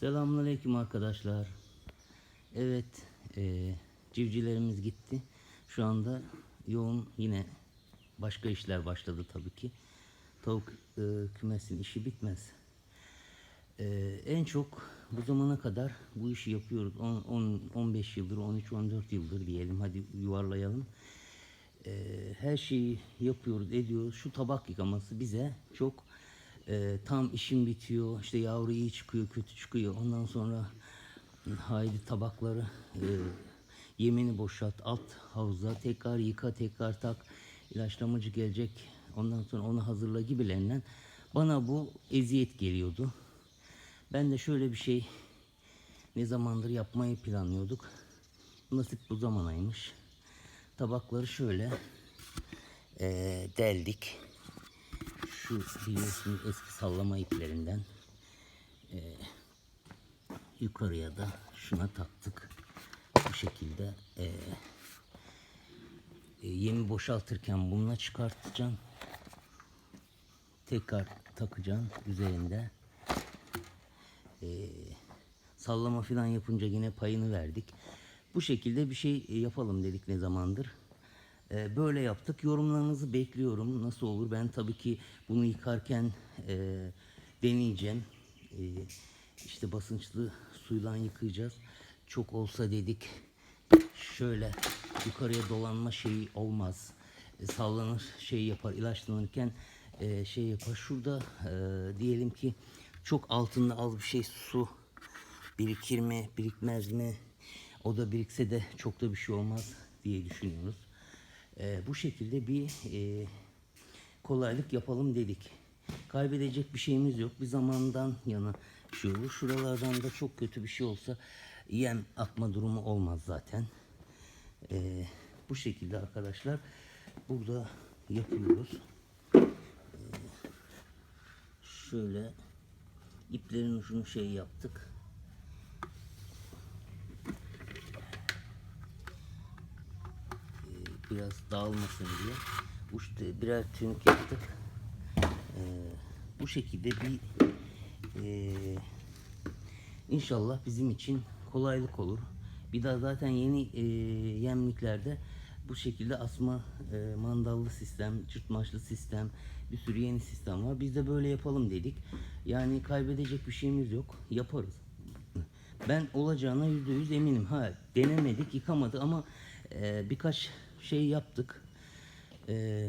Selamünaleyküm arkadaşlar. Evet, e, civcivlerimiz gitti. Şu anda yoğun yine başka işler başladı tabii ki. Tavuk e, kümesin işi bitmez. E, en çok bu zamana kadar bu işi yapıyoruz. 10, 10, 15 yıldır, 13-14 yıldır diyelim. Hadi yuvarlayalım. E, her şeyi yapıyoruz, ediyoruz. Şu tabak yıkaması bize çok e, tam işim bitiyor. İşte yavru iyi çıkıyor, kötü çıkıyor. Ondan sonra haydi tabakları e, yemini boşalt, alt havuza tekrar yıka, tekrar tak. ilaçlamacı gelecek. Ondan sonra onu hazırla gibilerinden bana bu eziyet geliyordu. Ben de şöyle bir şey ne zamandır yapmayı planlıyorduk. Nasip bu zamanaymış. Tabakları şöyle eee, deldik. Şu biliyorsunuz eski sallama iplerinden eee, yukarıya da şuna taktık. Bu şekilde eee, e, yemi boşaltırken bununla çıkartacaksın. Tekrar takacaksın üzerinde. Eee, sallama falan yapınca yine payını verdik. Bu şekilde bir şey e, yapalım dedik ne zamandır. Ee, böyle yaptık. Yorumlarınızı bekliyorum. Nasıl olur? Ben tabii ki bunu yıkarken e, deneyeceğim. E, işte basınçlı suyla yıkayacağız. Çok olsa dedik. Şöyle yukarıya dolanma şeyi olmaz. E, sallanır şey yapar. ilaçlanırken e, şey yapar. Şurada e, diyelim ki çok altında az bir şey su birikir mi, birikmez mi? O da birikse de çok da bir şey olmaz diye düşünüyoruz. Ee, bu şekilde bir e, kolaylık yapalım dedik. Kaybedecek bir şeyimiz yok. Bir zamandan yana şey. Şuralardan da çok kötü bir şey olsa yem atma durumu olmaz zaten. Ee, bu şekilde arkadaşlar burada yapıyoruz. Ee, şöyle iplerin ucunu şey yaptık. Biraz dağılmasın diye uçta birer tünük yaptık. Ee, bu şekilde bir e, inşallah bizim için kolaylık olur. Bir daha zaten yeni e, yemliklerde bu şekilde asma e, mandallı sistem, çırtmaçlı sistem, bir sürü yeni sistem var. Biz de böyle yapalım dedik. Yani kaybedecek bir şeyimiz yok. Yaparız. Ben olacağına yüzde yüz eminim. Ha denemedik, yıkamadı ama e, birkaç şey yaptık. E,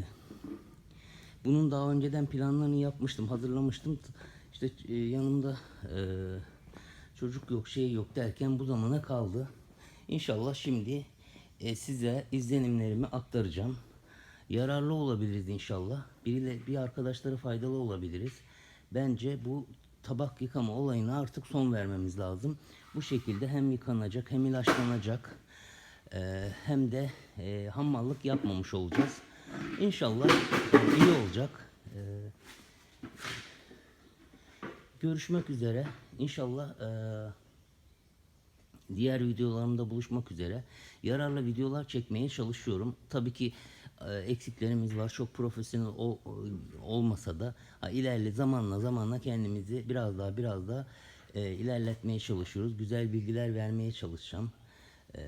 bunun daha önceden planlarını yapmıştım, hazırlamıştım. İşte e, yanımda e, çocuk yok, şey yok derken bu zamana kaldı. İnşallah şimdi e, size izlenimlerimi aktaracağım. Yararlı olabiliriz inşallah. Biriyle, bir arkadaşlara faydalı olabiliriz. Bence bu tabak yıkama olayına artık son vermemiz lazım. Bu şekilde hem yıkanacak hem ilaçlanacak e, hem de e, hammallık yapmamış olacağız. İnşallah e, iyi olacak. E, görüşmek üzere. İnşallah e, diğer videolarımda buluşmak üzere. Yararlı videolar çekmeye çalışıyorum. Tabii ki e, eksiklerimiz var. Çok profesyonel ol- olmasa da ha, ilerle zamanla zamanla kendimizi biraz daha biraz daha e, ilerletmeye çalışıyoruz. Güzel bilgiler vermeye çalışacağım. E,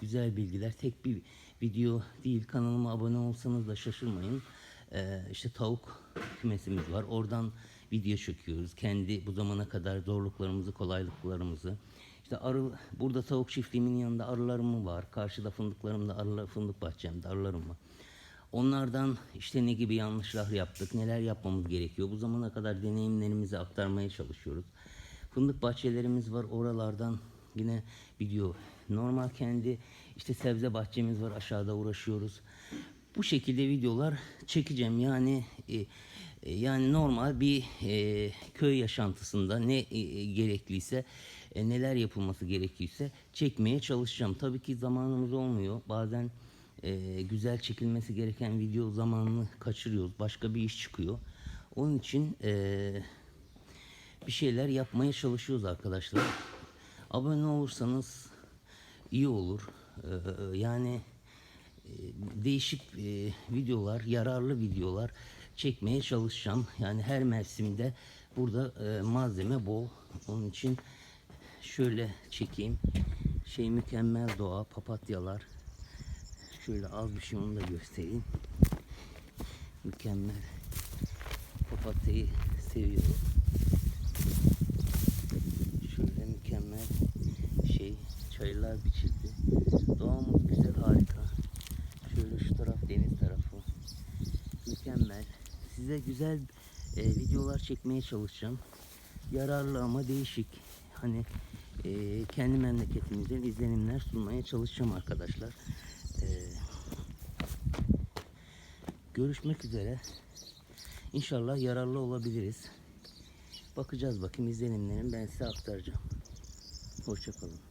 güzel bilgiler. Tek bir video değil. Kanalıma abone olsanız da şaşırmayın. E, işte tavuk kümesimiz var. Oradan video çekiyoruz. Kendi bu zamana kadar zorluklarımızı, kolaylıklarımızı. İşte arı, burada tavuk çiftliğimin yanında arılarım var. Karşıda fındıklarımda arılar, fındık bahçemde arılarım var. Onlardan işte ne gibi yanlışlar yaptık, neler yapmamız gerekiyor. Bu zamana kadar deneyimlerimizi aktarmaya çalışıyoruz. Fındık bahçelerimiz var. Oralardan yine video. Normal kendi işte sebze bahçemiz var. Aşağıda uğraşıyoruz. Bu şekilde videolar çekeceğim. Yani e, e, yani normal bir e, köy yaşantısında ne e, gerekliyse e, neler yapılması gerekirse çekmeye çalışacağım. Tabii ki zamanımız olmuyor. Bazen e, güzel çekilmesi gereken video zamanını kaçırıyoruz. Başka bir iş çıkıyor. Onun için e, bir şeyler yapmaya çalışıyoruz arkadaşlar. Abone olursanız iyi olur. Ee, yani e, değişik e, videolar, yararlı videolar çekmeye çalışacağım. Yani her mevsimde burada e, malzeme bol. Onun için Şöyle çekeyim. Şey mükemmel doğa, papatyalar. Şöyle az bir şey onu da göstereyim. Mükemmel. Papatyayı seviyorum. Şöyle mükemmel şey çayırlar biçildi. Doğamız güzel harika. Şöyle şu taraf deniz tarafı. Mükemmel. Size güzel e, videolar çekmeye çalışacağım. Yararlı ama değişik. Hani e, kendi memleketimizden izlenimler sunmaya çalışacağım arkadaşlar. E, görüşmek üzere. İnşallah yararlı olabiliriz. Bakacağız bakayım izlenimlerini ben size aktaracağım. Hoşçakalın.